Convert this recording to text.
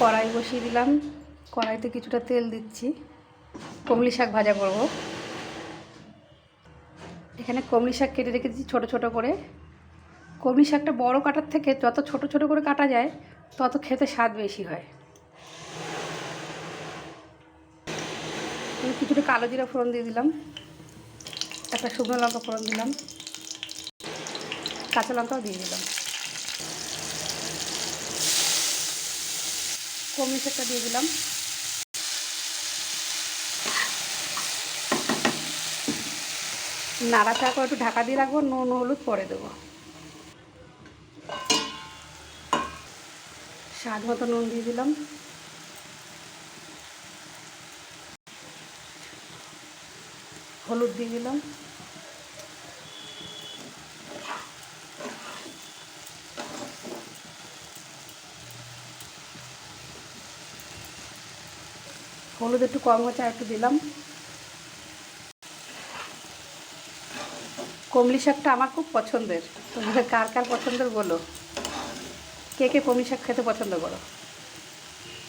কড়াই বসিয়ে দিলাম। কড়াইতে কিছুটা তেল দিচ্ছি। কমলি শাক ভাজা করব। এখানে কমলি শাক কেটে রেখেছি ছোট ছোট করে। কমলি শাকটা বড় কাটার থেকে যত ছোট ছোট করে কাটা যায়, তত খেতে স্বাদ বেশি হয়। কিছুটা কালো জিরা ফোড়ন দিয়ে দিলাম। একটা শুকনো লঙ্কা ফোড়ন দিলাম। কাঁচা লঙ্কাও দিয়ে দিলাম। কমলি শাকটা দিয়ে দিলাম। নাড়াচাড়া করে একটু ঢাকা দিয়ে রাখব, নুন, হলুদ পরে দেবো। স্বাদ মতো নুন দিয়ে দিলাম। হলুদ দিয়ে দিলাম। হলুদ একটু কম হচ্ছে আর একটু দিলাম। কমলি শাকটা আমার খুব পছন্দের। তোমরা কার কার পছন্দের বলো? কে কে কমলি শাক খেতে পছন্দ করো?